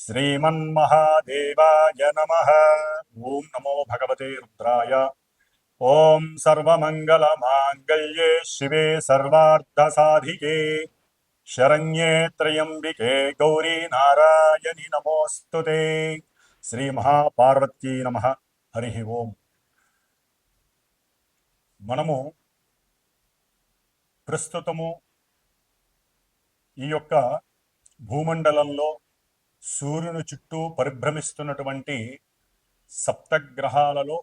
శ్రీమన్మహాదేవాయ నమ ఓం నమో భగవతే రుద్రాయ ఓం సర్వమంగళమాంగళ్యే శివే సర్వార్థసాధికే శరణ్యే త్రయంబికే గౌరీ నారాయణి నమోస్తుతే శ్రీ మహాపార్వతీ నమ హరి ఓం మనము ప్రస్తుతము ఈ యొక్క భూమండలంలో సూర్యుని చుట్టూ పరిభ్రమిస్తున్నటువంటి సప్తగ్రహాలలో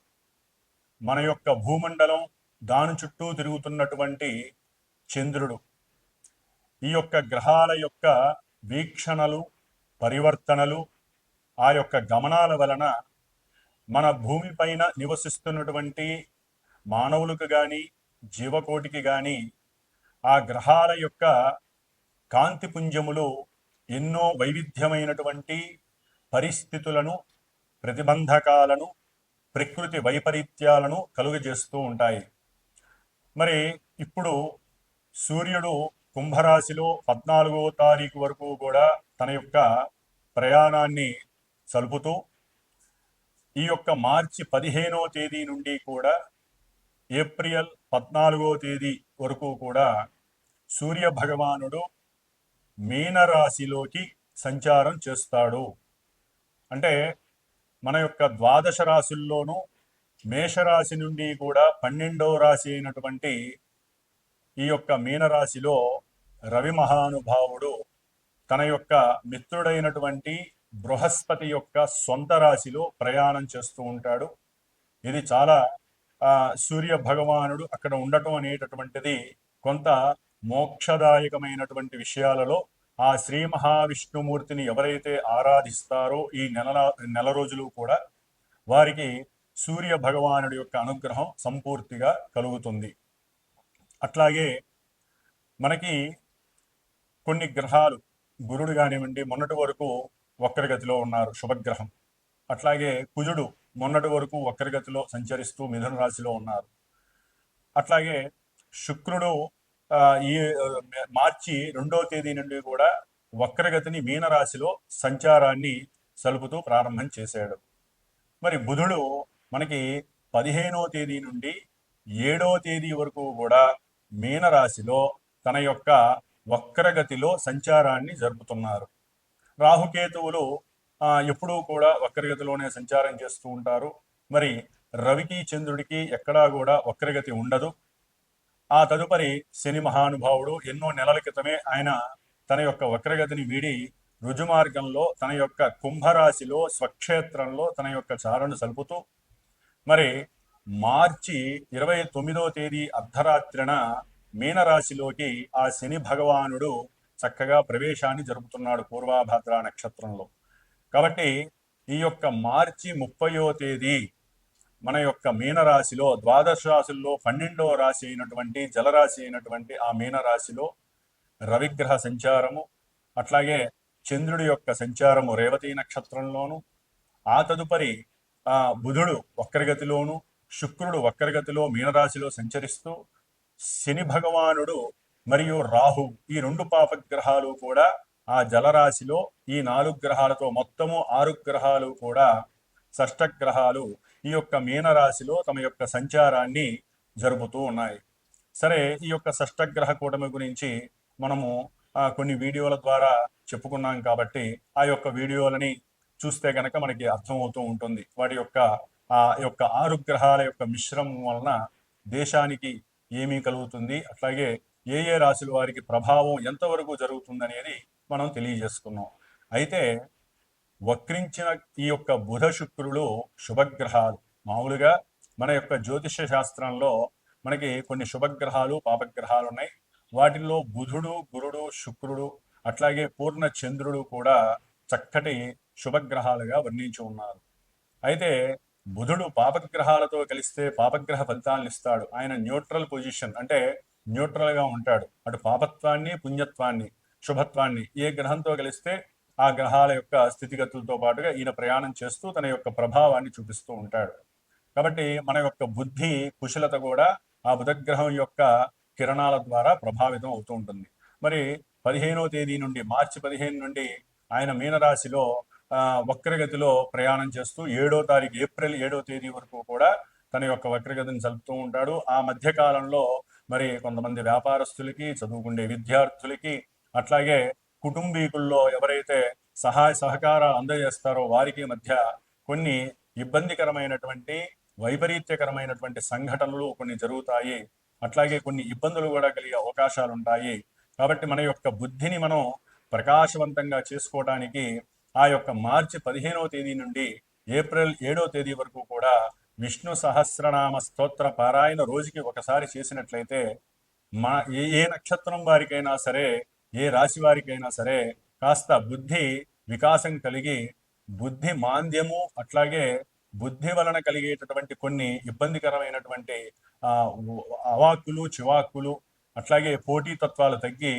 మన యొక్క భూమండలం దాని చుట్టూ తిరుగుతున్నటువంటి చంద్రుడు. ఈ యొక్క గ్రహాల యొక్క వీక్షణలు పరివర్తనలు ఆ యొక్క గమనాల వలన మన భూమిపైన నివసిస్తున్నటువంటి మానవులకు కానీ జీవకోటికి కానీ ఆ గ్రహాల యొక్క కాంతిపుంజములు ఎన్నో వైవిధ్యమైనటువంటి పరిస్థితులను ప్రతిబంధకాలను ప్రకృతి వైపరీత్యాలను కలుగజేస్తూ ఉంటాయి. మరి ఇప్పుడు సూర్యుడు కుంభరాశిలో పద్నాలుగో తారీఖు వరకు కూడా తన యొక్క ప్రయాణాన్ని సలుపుతూ ఈ యొక్క మార్చి పదిహేనో తేదీ నుండి కూడా ఏప్రిల్ పద్నాలుగో తేదీ వరకు కూడా సూర్య భగవానుడు మీనరాశిలోకి సంచారం చేస్తాడు. అంటే మన యొక్క ద్వాదశ రాశుల్లోనూ మేషరాశి నుండి కూడా పన్నెండవ రాశి అయినటువంటి ఈ యొక్క మీనరాశిలో రవి మహానుభావుడు తన యొక్క మిత్రుడైనటువంటి బృహస్పతి యొక్క సొంత రాశిలో ప్రయాణం చేస్తూ ఉంటాడు. ఇది చాలా సూర్య భగవానుడు అక్కడ ఉండటం అనేటటువంటిది కొంత మోక్షదాయకమైనటువంటి విషయాలలో ఆ శ్రీ మహావిష్ణుమూర్తిని ఎవరైతే ఆరాధిస్తారో ఈ నెల నెల రోజులు కూడా వారికి సూర్య భగవానుడి యొక్క అనుగ్రహం సంపూర్తిగా కలుగుతుంది. అట్లాగే మనకి కొన్ని గ్రహాలు గురుడు కానివ్వండి మొన్నటి వరకు వక్రగతిలో ఉన్నారు శుభగ్రహం. అట్లాగే కుజుడు మొన్నటి వరకు వక్రగతిలో సంచరిస్తూ మిథున రాశిలో ఉన్నారు. అట్లాగే శుక్రుడు ఈ మార్చి రెండో తేదీ నుండి కూడా వక్రగతిని మీనరాశిలో సంచారాన్ని సలుపుతూ ప్రారంభం చేశాడు. మరి బుధుడు మనకి పదిహేనో తేదీ నుండి ఏడవ తేదీ వరకు కూడా మీనరాశిలో తన యొక్క వక్రగతిలో సంచారాన్ని జరుపుతున్నారు. రాహుకేతువులు ఎప్పుడూ కూడా వక్రగతిలోనే సంచారం చేస్తూ ఉంటారు. మరి రవికి చంద్రుడికి ఎక్కడా కూడా వక్రగతి ఉండదు. ఆ తదుపరి శని మహానుభావుడు ఎన్నో నెలల క్రితమే ఆయన తన యొక్క వక్రగతిని వీడి రుజుమార్గంలో తన యొక్క కుంభరాశిలో స్వక్షేత్రంలో తన యొక్క చారణ సలుపుతూ మరి మార్చి ఇరవై తొమ్మిదో తేదీ అర్ధరాత్రిన మీనరాశిలోకి ఆ శని భగవానుడు చక్కగా ప్రవేశాన్ని జరుపుతున్నాడు పూర్వాభద్ర నక్షత్రంలో. కాబట్టి ఈ యొక్క మార్చి ముప్పయో తేదీ మన యొక్క మీనరాశిలో ద్వాదశ రాశుల్లో పన్నెండవ రాశి అయినటువంటి జలరాశి అయినటువంటి ఆ మీనరాశిలో రవిగ్రహ సంచారము అట్లాగే చంద్రుడి యొక్క సంచారము రేవతి నక్షత్రంలోను ఆ తదుపరి ఆ బుధుడు వక్రగతిలోను శుక్రుడు వక్రగతిలో మీనరాశిలో సంచరిస్తూ శని భగవానుడు మరియు రాహు ఈ రెండు పాపగ్రహాలు కూడా ఆ జలరాశిలో ఈ నాలుగు గ్రహాలతో మొత్తము ఆరు గ్రహాలు కూడా షష్టగ్రహాలు ఈ యొక్క మీనరాశిలో తమ యొక్క సంచారాన్ని జరుపుతూ ఉన్నాయి. సరే ఈ యొక్క షష్టగ్రహ కూటమి గురించి మనము కొన్ని వీడియోల ద్వారా చెప్పుకున్నాం కాబట్టి ఆ యొక్క వీడియోలని చూస్తే గనక మనకి అర్థమవుతూ ఉంటుంది. వాటి యొక్క ఆ యొక్క ఆరు గ్రహాల యొక్క మిశ్రమం వలన దేశానికి ఏమీ కలుగుతుంది? అట్లాగే ఏ ఏ రాశుల వారికి ప్రభావం ఎంతవరకు జరుగుతుంది అనేది మనం తెలియజేసుకున్నాం. అయితే వక్రించిన ఈ యొక్క బుధ శుక్రులు శుభగ్రహాలు. మామూలుగా మన యొక్క జ్యోతిష శాస్త్రంలో మనకి కొన్ని శుభగ్రహాలు పాపగ్రహాలు ఉన్నాయి. వాటిల్లో బుధుడు గురుడు శుక్రుడు అట్లాగే పూర్ణ చంద్రుడు కూడా చక్కటి శుభగ్రహాలుగా వర్ణించి ఉన్నారు. అయితే బుధుడు పాపగ్రహాలతో కలిస్తే పాపగ్రహ ఫలితాలను ఇస్తాడు. ఆయన న్యూట్రల్ పొజిషన్ అంటే న్యూట్రల్గా ఉంటాడు. అటు పాపత్వాన్ని పుణ్యత్వాన్ని శుభత్వాన్ని ఏ గ్రహంతో కలిస్తే ఆ గ్రహాల యొక్క స్థితిగతులతో పాటుగా ఈయన ప్రయాణం చేస్తూ తన యొక్క ప్రభావాన్ని చూపిస్తూ ఉంటాడు. కాబట్టి మన యొక్క బుద్ధి కుశలత కూడా ఆ బుధగ్రహం యొక్క కిరణాల ద్వారా ప్రభావితం అవుతూ ఉంటుంది. మరి పదిహేనో తేదీ నుండి మార్చి పదిహేను నుండి ఆయన మీనరాశిలో ఆ, వక్రగతిలో ప్రయాణం చేస్తూ ఏడో తారీఖు ఏప్రిల్ ఏడో తేదీ వరకు కూడా తన యొక్క వక్రగతిని జరుపుతూ ఉంటాడు. ఆ మధ్య కాలంలో మరి కొంతమంది వ్యాపారస్తులకి చదువుకునే విద్యార్థులకి అట్లాగే కుటుంబీకుల్లో ఎవరైతే సహాయ సహకారాలు అందజేస్తారో వారికి మధ్య కొన్ని ఇబ్బందికరమైనటువంటి వైపరీత్యకరమైనటువంటి సంఘటనలు కొన్ని జరుగుతాయి. అట్లాగే కొన్ని ఇబ్బందులు కూడా కలిగే అవకాశాలు ఉంటాయి. కాబట్టి మన యొక్క బుద్ధిని మనం ప్రకాశవంతంగా చేసుకోవడానికి ఆ యొక్క మార్చి పదిహేనవ తేదీ నుండి ఏప్రిల్ ఏడో తేదీ వరకు కూడా విష్ణు సహస్రనామ స్తోత్ర పారాయణ రోజుకి ఒకసారి చేసినట్లయితే మా ఏ ఏ నక్షత్రం వారికైనా సరే ఏ రాశి వారికైనా సరే కాస్త బుద్ధి వికాసం కలిగి బుద్ధి మాంద్యము అట్లాగే బుద్ధి వలన కలిగేటటువంటి కొన్ని ఇబ్బందికరమైనటువంటి ఆ, అవాక్కులు చివాక్కులు అట్లాగే పోటీ తత్వాలు తగ్గి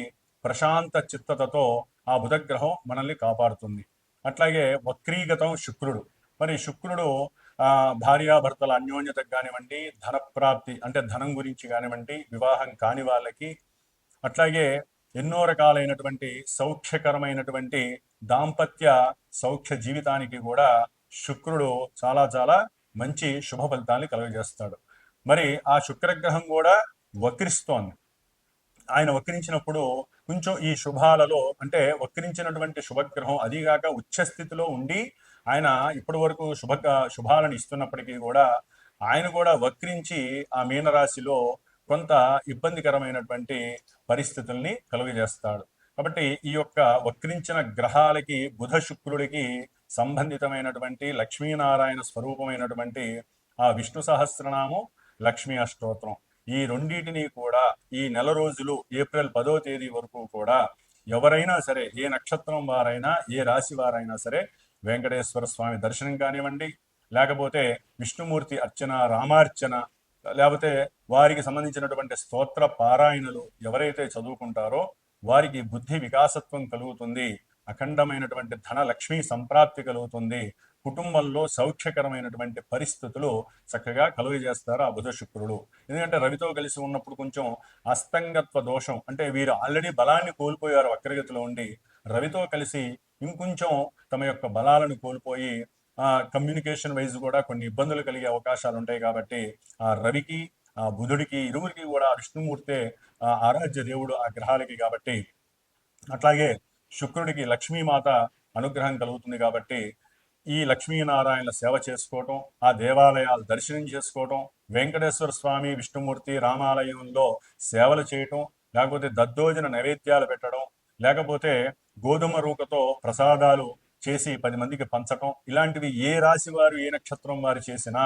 ప్రశాంత చిత్తతతో ఆ బుధగ్రహం మనల్ని కాపాడుతుంది. అట్లాగే వక్రీగతం శుక్రుడు. మరి శుక్రుడు ఆ భార్యాభర్తల అన్యోన్యతకు కానివ్వండి ధనప్రాప్తి అంటే ధనం గురించి కానివ్వండి వివాహం కాని వాళ్ళకి అట్లాగే ఎన్నో రకాలైనటువంటి సౌఖ్యకరమైనటువంటి దాంపత్య సౌఖ్య జీవితానికి కూడా శుక్రుడు చాలా చాలా మంచి శుభ ఫలితాన్ని కలుగజేస్తాడు. మరి ఆ శుక్రగ్రహం కూడా వక్రిస్తోంది. ఆయన వక్రించినప్పుడు కొంచెం ఈ శుభాలలో అంటే వక్రించినటువంటి శుభగ్రహం అదిగాక ఉచ్చస్థితిలో ఉండి ఆయన ఇప్పటి వరకు శుభ శుభాలను ఇస్తున్నప్పటికీ కూడా ఆయన కూడా వక్రించి ఆ మీనరాశిలో కొంత ఇబ్బందికరమైనటువంటి పరిస్థితుల్ని కలుగజేస్తాడు. కాబట్టి ఈ యొక్క వక్రించిన గ్రహాలకి బుధ శుక్రుడికి సంబంధితమైనటువంటి లక్ష్మీనారాయణ స్వరూపమైనటువంటి ఆ విష్ణు సహస్రనామం లక్ష్మీ అష్టోత్రం. ఈ రెండింటిని కూడా ఈ నెల రోజులు ఏప్రిల్ పదో తేదీ వరకు కూడా ఎవరైనా సరే ఏ నక్షత్రం వారైనా ఏ రాశి వారైనా సరే వెంకటేశ్వర స్వామి దర్శనం కానివ్వండి లేకపోతే విష్ణుమూర్తి అర్చన రామార్చన లేకపోతే వారికి సంబంధించినటువంటి స్తోత్ర పారాయణలు ఎవరైతే చదువుకుంటారో వారికి బుద్ధి వికాసత్వం కలుగుతుంది అఖండమైనటువంటి ధన లక్ష్మీ సంప్రాప్తి కలుగుతుంది కుటుంబంలో సౌఖ్యకరమైనటువంటి పరిస్థితులు చక్కగా కలుగజేస్తారు ఆ బుధ శుక్రుడు. ఎందుకంటే రవితో కలిసి ఉన్నప్పుడు కొంచెం అస్తంగత్వ దోషం అంటే వీరు ఆల్రెడీ బలాన్ని కోల్పోయారు వక్రగతిలో ఉండి రవితో కలిసి ఇంకొంచెం తమ యొక్క బలాలను కోల్పోయి కమ్యూనికేషన్ వైజ్ కూడా కొన్ని ఇబ్బందులు కలిగే అవకాశాలు ఉంటాయి కాబట్టి ఆ రవికి ఆ బుధుడికి ఇరువురికి కూడా విష్ణుమూర్తే ఆరాధ్య దేవుడు ఆ గ్రహాలకి కాబట్టి అట్లాగే శుక్రుడికి లక్ష్మీమాత అనుగ్రహం కలుగుతుంది కాబట్టి ఈ లక్ష్మీనారాయణ సేవ చేసుకోవటం ఆ దేవాలయాలు దర్శనం చేసుకోవటం వెంకటేశ్వర స్వామి విష్ణుమూర్తి రామాలయంలో సేవలు చేయటం లేకపోతే దద్దోజన నైవేద్యాలు పెట్టడం లేకపోతే గోధుమ రూకతో ప్రసాదాలు చేసి పది మందికి పంచటం ఇలాంటివి ఏ రాశి వారు ఏ నక్షత్రం వారు చేసినా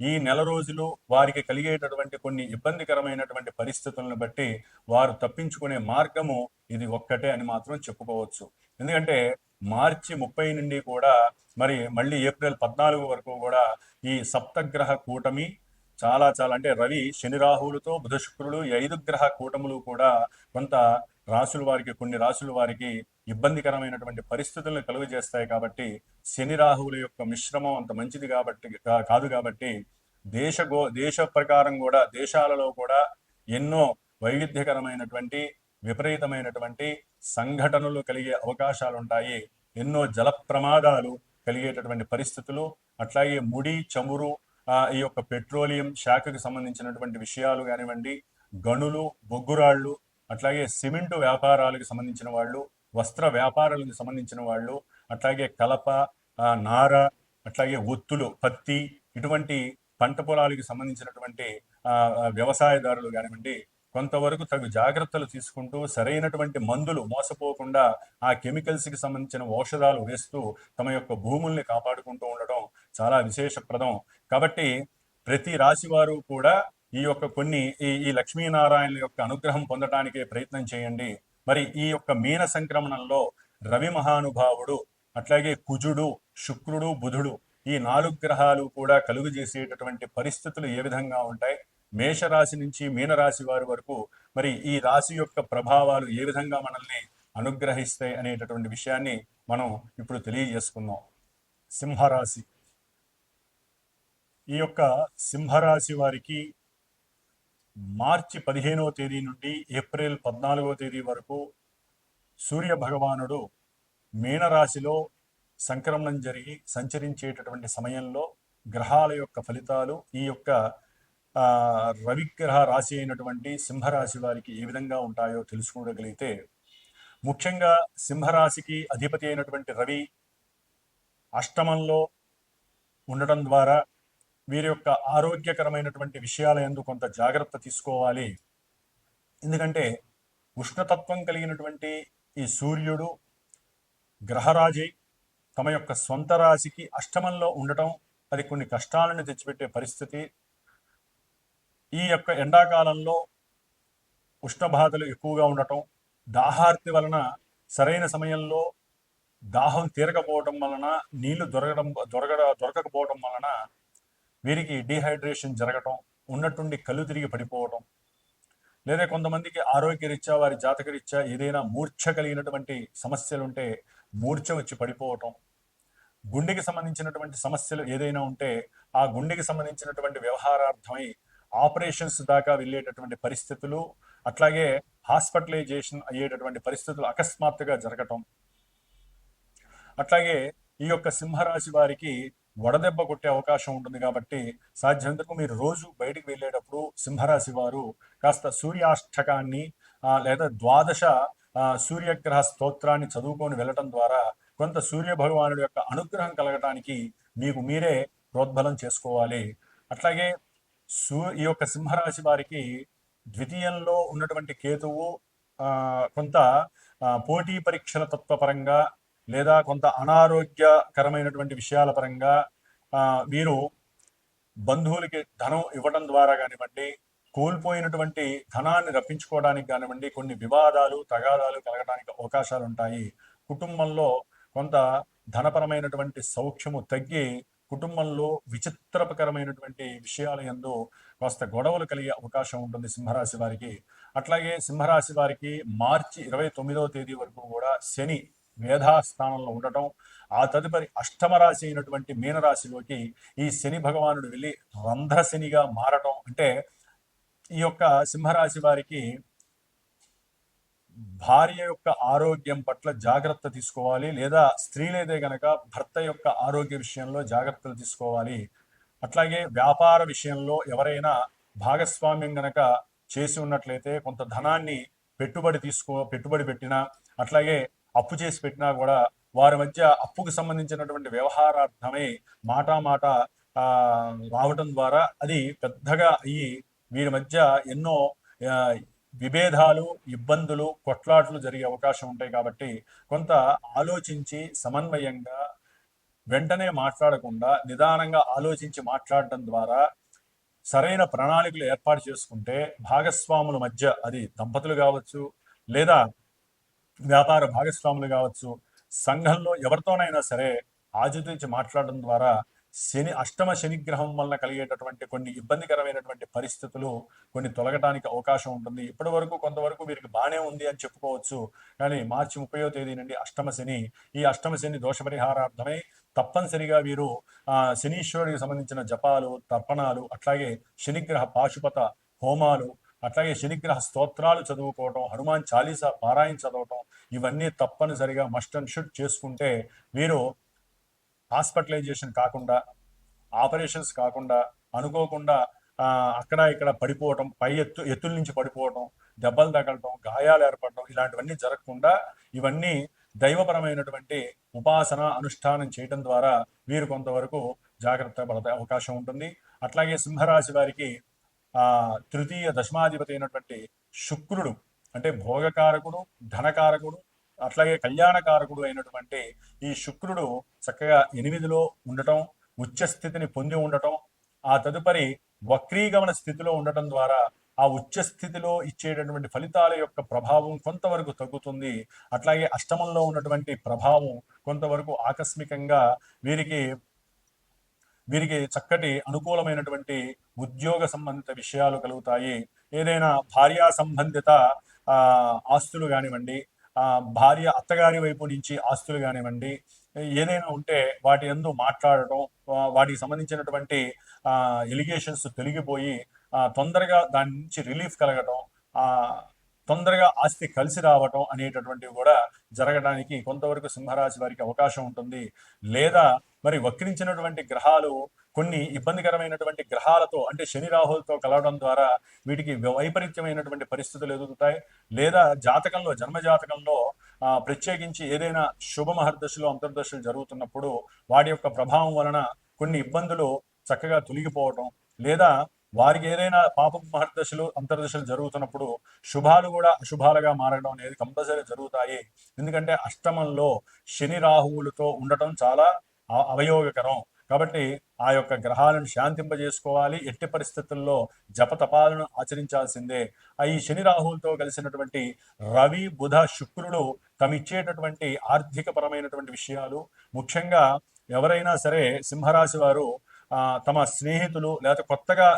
ఈ నెల రోజులు వారికి కలిగేటటువంటి కొన్ని ఇబ్బందికరమైనటువంటి పరిస్థితులను బట్టి వారు తప్పించుకునే మార్గము ఇది ఒక్కటే అని మాత్రం చెప్పుకోవచ్చు. ఎందుకంటే మార్చి ముప్పై నుండి కూడా మరి మళ్ళీ ఏప్రిల్ పద్నాలుగు వరకు కూడా ఈ సప్తగ్రహ కూటమి చాలా చాలా అంటే రవి శని రాహువులతో బుధ శుక్రుడు ఈ ఐదు గ్రహ కూటములు కూడా కొంత రాసుల వారికి కొన్ని రాసుల వారికి ఇబ్బందికరమైనటువంటి పరిస్థితులను కలుగజేస్తాయి కాబట్టి శని రాహువుల యొక్క మిశ్రమం అంత మంచిది కాబట్టి కాదు కాబట్టి దేశ గో దేశ ప్రకారం కూడా దేశాలలో కూడా ఎన్నో వైవిధ్యకరమైనటువంటి విపరీతమైనటువంటి సంఘటనలు కలిగే అవకాశాలు ఉంటాయి ఎన్నో జల ప్రమాదాలు కలిగేటటువంటి పరిస్థితులు అట్లాగే ముడి చమురు ఈ యొక్క పెట్రోలియం శాఖకు సంబంధించినటువంటి విషయాలు కానివ్వండి గనులు బొగ్గురాళ్ళు అట్లాగే సిమెంటు వ్యాపారాలకు సంబంధించిన వాళ్ళు వస్త్ర వ్యాపారాలకు సంబంధించిన వాళ్ళు అట్లాగే కలప నార అట్లాగే ఒత్తులు పత్తి ఇటువంటి పంట పొలాలకు సంబంధించినటువంటి ఆ, వ్యవసాయదారులు కానివ్వండి కొంతవరకు తగు జాగ్రత్తలు తీసుకుంటూ సరైనటువంటి మందులు మోసపోకుండా ఆ కెమికల్స్కి సంబంధించిన ఔషధాలు వేస్తూ తమ యొక్క భూముల్ని కాపాడుకుంటూ ఉండటం చాలా విశేషప్రదం. కాబట్టి ప్రతి రాశి వారు కూడా ఈ యొక్క కొన్ని ఈ ఈ లక్ష్మీనారాయణ యొక్క అనుగ్రహం పొందటానికే ప్రయత్నం చేయండి. మరి ఈ యొక్క మీన సంక్రమణంలో రవి మహానుభావుడు అట్లాగే కుజుడు శుక్రుడు బుధుడు ఈ నాలుగు గ్రహాలు కూడా కలుగు చేసేటటువంటి పరిస్థితులు ఏ విధంగా ఉంటాయి? మేషరాశి నుంచి మీనరాశి వారి వరకు మరి ఈ రాశి యొక్క ప్రభావాలు ఏ విధంగా మనల్ని అనుగ్రహిస్తాయి అనేటటువంటి విషయాన్ని మనం ఇప్పుడు తెలియజేసుకుందాం. సింహరాశి. ఈ యొక్క సింహరాశి వారికి మార్చి పదిహేనవ తేదీ నుండి ఏప్రిల్ పద్నాలుగవ తేదీ వరకు సూర్య భగవానుడు మీనరాశిలో సంక్రమణం జరిగి సంచరించేటటువంటి సమయంలో గ్రహాల యొక్క ఫలితాలు ఈ యొక్క రవిగ్రహ రాశి అయినటువంటి సింహరాశి వారికి ఏ విధంగా ఉంటాయో తెలుసుకోగలిగితే ముఖ్యంగా సింహరాశికి అధిపతి అయినటువంటి రవి అష్టమంలో ఉండటం ద్వారా వీరి యొక్క ఆరోగ్యకరమైనటువంటి విషయాల ఎందు కొంత జాగ్రత్త తీసుకోవాలి. ఎందుకంటే ఉష్ణతత్వం కలిగినటువంటి ఈ సూర్యుడు గ్రహరాజై తమ యొక్క సొంత రాశికి అష్టమంలో ఉండటం అది కొన్ని కష్టాలను తెచ్చిపెట్టే పరిస్థితి. ఈ యొక్క ఎండాకాలంలో ఉష్ణబాధలు ఎక్కువగా ఉండటం దాహార్తి వలన సరైన సమయంలో దాహం తీరకపోవడం వలన నీళ్ళు దొరకడం దొరకడ దొరకకపోవడం వలన వీరికి డీహైడ్రేషన్ జరగటం ఉన్నట్టుండి కళ్ళు తిరిగి పడిపోవటం లేదా కొంతమందికి ఆరోగ్యరీత్యా వారి జాతకరీత్యా ఏదైనా మూర్ఛ కలిగినటువంటి సమస్యలు ఉంటే మూర్ఛ వచ్చి పడిపోవటం గుండెకి సంబంధించినటువంటి సమస్యలు ఏదైనా ఉంటే ఆ గుండెకి సంబంధించినటువంటి వ్యవహారార్థమై ఆపరేషన్స్ దాకా వెళ్ళేటటువంటి పరిస్థితులు అట్లాగే హాస్పిటలైజేషన్ అయ్యేటటువంటి పరిస్థితులు అకస్మాత్తుగా జరగటం. అట్లాగే ఈ యొక్క సింహరాశి వారికి వడదెబ్బ కొట్టే అవకాశం ఉంటుంది కాబట్టి సాధ్యంతకు మీరు రోజు బయటికి వెళ్ళేటప్పుడు సింహరాశి వారు కాస్త సూర్యాష్టకాన్ని లేదా ద్వాదశ సూర్యగ్రహ స్తోత్రాన్ని చదువుకొని వెళ్ళటం ద్వారా కొంత సూర్య భగవానుడి యొక్క అనుగ్రహం కలగటానికి మీకు మీరే ప్రోద్బలం చేసుకోవాలి. అట్లాగే సూ ఈ యొక్క సింహరాశి వారికి ద్వితీయంలో ఉన్నటువంటి కేతువు కొంత పోటీ పరీక్షల తత్వపరంగా లేదా కొంత అనారోగ్యకరమైనటువంటి విషయాల పరంగా మీరు బంధువులకి ధనం ఇవ్వడం ద్వారా కానివ్వండి కోల్పోయినటువంటి ధనాన్ని రప్పించుకోవడానికి కానివ్వండి కొన్ని వివాదాలు తగాదాలు కలగడానికి అవకాశాలు ఉంటాయి కుటుంబంలో కొంత ధనపరమైనటువంటి సౌఖ్యము తగ్గి కుటుంబంలో విచిత్రకరమైనటువంటి విషయాల ఎందు కాస్త గొడవలు కలిగే అవకాశం ఉంటుంది సింహరాశి వారికి. అట్లాగే సింహరాశి వారికి మార్చి ఇరవై తొమ్మిదవ తేదీ వరకు కూడా శని వేధాస్థానంలో ఉండటం ఆ తదుపరి అష్టమ రాశి అయినటువంటి మీనరాశిలోకి ఈ శని భగవానుడు వెళ్ళి రంధ్ర శనిగా మారటం అంటే ఈ యొక్క సింహరాశి వారికి భార్య యొక్క ఆరోగ్యం పట్ల జాగ్రత్త తీసుకోవాలి లేదా స్త్రీలైతే గనక భర్త యొక్క ఆరోగ్య విషయంలో జాగ్రత్తలు తీసుకోవాలి. అట్లాగే వ్యాపార విషయంలో ఎవరైనా భాగస్వామ్యం గనక చేసి ఉన్నట్లయితే కొంత ధనాన్ని పెట్టుబడి తీసుకో పెట్టుబడి పెట్టినా అట్లాగే అప్పు చేసి పెట్టినా కూడా వారి మధ్య అప్పుకు సంబంధించినటువంటి వ్యవహారార్థమై మాటా మాట రావటం ద్వారా అది పెద్దగా అయ్యి వీరి మధ్య ఎన్నో విభేదాలు ఇబ్బందులు కొట్లాట్లు జరిగే అవకాశం ఉంటాయి కాబట్టి కొంత ఆలోచించి సమన్వయంగా వెంటనే మాట్లాడకుండా నిదానంగా ఆలోచించి మాట్లాడటం ద్వారా సరైన ప్రణాళికలు ఏర్పాటు చేసుకుంటే భాగస్వాముల మధ్య అది దంపతులు కావచ్చు లేదా వ్యాపార భాగస్వాములు కావచ్చు సంఘంలో ఎవరితోనైనా సరే ఆచితూచి మాట్లాడడం ద్వారా శని అష్టమ శనిగ్రహం వలన కలిగేటటువంటి కొన్ని ఇబ్బందికరమైనటువంటి పరిస్థితులు కొన్ని తొలగటానికి అవకాశం ఉంటుంది. ఇప్పటి వరకు కొంతవరకు వీరికి బాగానే ఉంది అని చెప్పుకోవచ్చు. కానీ మార్చి ముప్పయో తేదీ నుండి అష్టమ శని ఈ అష్టమ శని దోష పరిహారార్థమై తప్పనిసరిగా వీరు ఆ శనీశ్వరుడికి సంబంధించిన జపాలు తర్పణాలు అట్లాగే శనిగ్రహ పాశుపత హోమాలు అట్లాగే శనిగ్రహ స్తోత్రాలు చదువుకోవటం హనుమాన్ చాలీసా పారాయణ చదవటం ఇవన్నీ తప్పనిసరిగా మస్ట్ అండ్ షుడ్ చేసుకుంటే వీరు హాస్పిటలైజేషన్ కాకుండా ఆపరేషన్స్ కాకుండా అనుకోకుండా అక్కడ ఇక్కడ పడిపోవటం పై ఎత్తు ఎత్తుల నుంచి పడిపోవటం దెబ్బలు తగలటం గాయాలు ఏర్పడటం ఇలాంటివన్నీ జరగకుండా ఇవన్నీ దైవపరమైనటువంటి ఉపాసన అనుష్ఠానం చేయటం ద్వారా వీరు కొంతవరకు జాగ్రత్త పడే అవకాశం ఉంటుంది. అట్లాగే సింహరాశి వారికి తృతీయ దశమాధిపతి అయినటువంటి శుక్రుడు అంటే భోగకారకుడు ధనకారకుడు అట్లాగే కళ్యాణకారకుడు అయినటువంటి ఈ శుక్రుడు చక్కగా ఎనిమిదిలో ఉండటం ఉచ్చ స్థితిని పొంది ఉండటం ఆ తదుపరి వక్రీగమన స్థితిలో ఉండటం ద్వారా ఆ ఉచ్చ స్థితిలో ఇచ్చేటటువంటి ఫలితాల యొక్క ప్రభావం కొంతవరకు తగ్గుతుంది. అట్లాగే అష్టమంలో ఉన్నటువంటి ప్రభావం కొంతవరకు ఆకస్మికంగా వీరికి వీరికి చక్కటి అనుకూలమైనటువంటి ఉద్యోగ సంబంధిత విషయాలు కలుగుతాయి. ఏదైనా భార్యా సంబంధిత ఆస్తులు కానివ్వండి భార్య అత్తగారి వైపు నుంచి ఆస్తులు కానివ్వండి ఏదైనా ఉంటే వాటి ఎందు మాట్లాడటం వాటికి సంబంధించినటువంటి ఎలిగేషన్స్ తొలగిపోయి తొందరగా దాని నుంచి రిలీఫ్ కలగటం తొందరగా ఆస్తి కలిసి రావటం అనేటటువంటివి కూడా జరగడానికి కొంతవరకు సింహరాశి వారికి అవకాశం ఉంటుంది. లేదా మరి వక్రించినటువంటి గ్రహాలు కొన్ని ఇబ్బందికరమైనటువంటి గ్రహాలతో అంటే శని రాహులతో కలవడం ద్వారా వీటికి వైపరీత్యమైనటువంటి పరిస్థితులు ఎదుగుతాయి. లేదా జాతకంలో జన్మ జాతకంలో ఆ, ప్రత్యేకించి ఏదైనా శుభమహర్దశలు అంతర్దశలు జరుగుతున్నప్పుడు వాటి యొక్క ప్రభావం వలన కొన్ని ఇబ్బందులు చక్కగా తొలగిపోవటం. లేదా వారికి ఏదైనా పాప మహర్దశలు అంతర్దశలు జరుగుతున్నప్పుడు శుభాలు కూడా అశుభాలుగా మారడం అనేది కంపల్సరీ జరుగుతాయి. ఎందుకంటే అష్టమంలో శని రాహువులతో ఉండటం చాలా అవయోగకరం. కాబట్టి ఆ యొక్క గ్రహాలను శాంతింపజేసుకోవాలి. ఎట్టి పరిస్థితుల్లో జపతపాలను ఆచరించాల్సిందే. ఈ శని రాహువులతో కలిసినటువంటి రవి బుధ శుక్రులు తమిచ్చేటటువంటి ఆర్థిక పరమైనటువంటి విషయాలు. ముఖ్యంగా ఎవరైనా సరే సింహరాశి వారు తమ స్నేహితులు లేదా కొత్తగా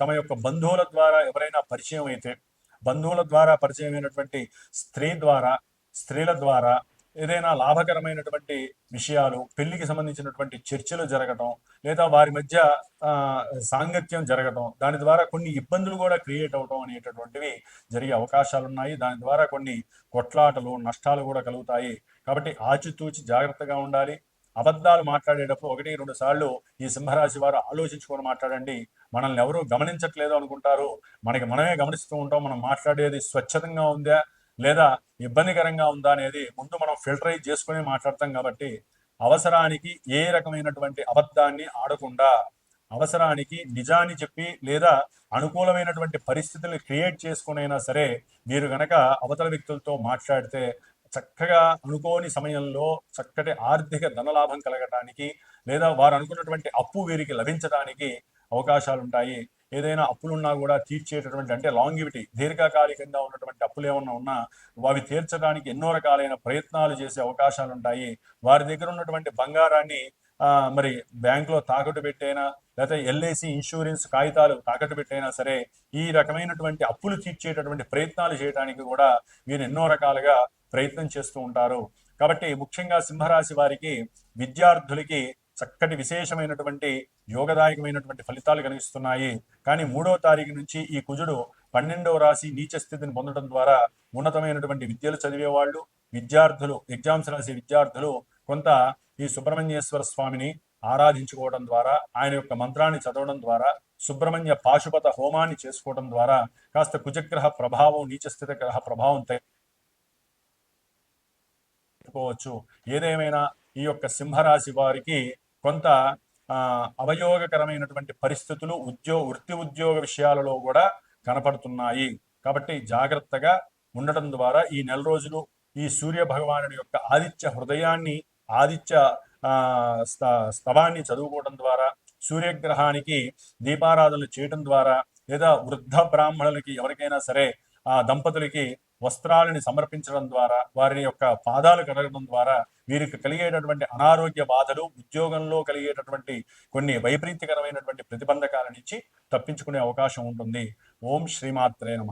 తమ యొక్క బంధువుల ద్వారా ఎవరైనా పరిచయం అయితే బంధువుల ద్వారా పరిచయమైనటువంటి స్త్రీ ద్వారా స్త్రీల ద్వారా ఏదైనా లాభకరమైనటువంటి విషయాలు పెళ్ళికి సంబంధించినటువంటి చర్చలు జరగటం లేదా వారి మధ్య సాంగత్యం జరగటం దాని ద్వారా కొన్ని ఇబ్బందులు కూడా క్రియేట్ అవటం అనేటటువంటివి జరిగే అవకాశాలు ఉన్నాయి. దాని ద్వారా కొన్ని కొట్లాటలు నష్టాలు కూడా కలుగుతాయి. కాబట్టి ఆచితూచి జాగ్రత్తగా ఉండాలి. అబద్ధాలు మాట్లాడేటప్పుడు ఒకటి రెండు సార్లు ఈ సింహరాశి వారు ఆలోచించుకొని మాట్లాడండి. మనల్ని ఎవరూ గమనించట్లేదు అనుకుంటారు. మనకి మనమే గమనిస్తూ ఉంటాం. మనం మాట్లాడేది స్వచ్ఛతంగా ఉందా? లేదా ఇబ్బందికరంగా ఉందా అనేది ముందు మనం ఫిల్టరైజ్ చేసుకుని మాట్లాడతాం కాబట్టి అవసరానికి ఏ రకమైనటువంటి అబద్ధాన్ని ఆడకుండా అవసరానికి నిజాన్ని చెప్పి లేదా అనుకూలమైనటువంటి పరిస్థితులను క్రియేట్ చేసుకునైనా సరే మీరు గనక అవతల వ్యక్తులతో మాట్లాడితే చక్కగా అనుకోని సమయంలో చక్కటి ఆర్థిక ధనలాభం కలగటానికి లేదా వారు అనుకున్నటువంటి అప్పు వీరికి లభించడానికి అవకాశాలు ఉంటాయి ఏదైనా అప్పులున్నా కూడా తీర్చేటటువంటి అంటే లాంగివిటీ దీర్ఘకాలికంగా ఉన్నటువంటి అప్పులు ఏమన్నా ఉన్నా అవి తీర్చడానికి ఎన్నో రకాలైన ప్రయత్నాలు చేసే అవకాశాలు ఉంటాయి వారి దగ్గర ఉన్నటువంటి బంగారాన్ని ఆ, మరి బ్యాంకులో తాకట్టు పెట్టైనా లేకపోతే ఎల్ఐసి ఇన్సూరెన్స్ కాగితాలు తాకట్టు పెట్టైనా సరే ఈ రకమైనటువంటి అప్పులు తీర్చేటటువంటి ప్రయత్నాలు చేయడానికి కూడా వీరు ఎన్నో రకాలుగా ప్రయత్నం చేస్తూ ఉంటారు. కాబట్టి ముఖ్యంగా సింహరాశి వారికి విద్యార్థులకి చక్కటి విశేషమైనటువంటి యోగదాయకమైనటువంటి ఫలితాలు కనిపిస్తున్నాయి కానీ మూడో తారీఖు నుంచి ఈ కుజుడు పన్నెండవ రాశి నీచ స్థితిని పొందడం ద్వారా ఉన్నతమైనటువంటి విద్యలు చదివేవాళ్ళు విద్యార్థులు ఎగ్జామ్స్ రాసే విద్యార్థులు కొంత ఈ సుబ్రహ్మణ్యేశ్వర స్వామిని ఆరాధించుకోవడం ద్వారా ఆయన యొక్క మంత్రాన్ని చదవడం ద్వారా సుబ్రహ్మణ్య పాశుపత హోమాన్ని చేసుకోవడం ద్వారా కాస్త కుజగ్రహ ప్రభావం నీచస్థిత గ్రహ ప్రభావం చెప్పుకోవచ్చు ఏదేమైనా ఈ యొక్క సింహరాశి వారికి కొంత ఆ, అవయోగకరమైనటువంటి పరిస్థితులు ఉద్యోగ వృత్తి ఉద్యోగ విషయాలలో కూడా కనపడుతున్నాయి. కాబట్టి జాగ్రత్తగా ఉండటం ద్వారా ఈ నెల రోజులు ఈ సూర్య భగవానుడి యొక్క ఆదిత్య హృదయాన్ని ఆదిత్య ఆ, స్తవాన్ని చదువుకోవడం ద్వారా సూర్యగ్రహానికి దీపారాధనలు చేయడం ద్వారా లేదా వృద్ధ బ్రాహ్మణులకి ఎవరికైనా సరే ఆ దంపతులకి వస్త్రాలని సమర్పించడం ద్వారా వారి యొక్క పాదాలు కడగడం ద్వారా వీరికి కలిగేటటువంటి అనారోగ్య బాధలు ఉద్యోగంలో కలిగేటటువంటి కొన్ని వైపరీత్యకరమైనటువంటి ప్రతిబంధకాల నుంచి తప్పించుకునే అవకాశం ఉంటుంది. ఓం శ్రీమాత్రే నమ.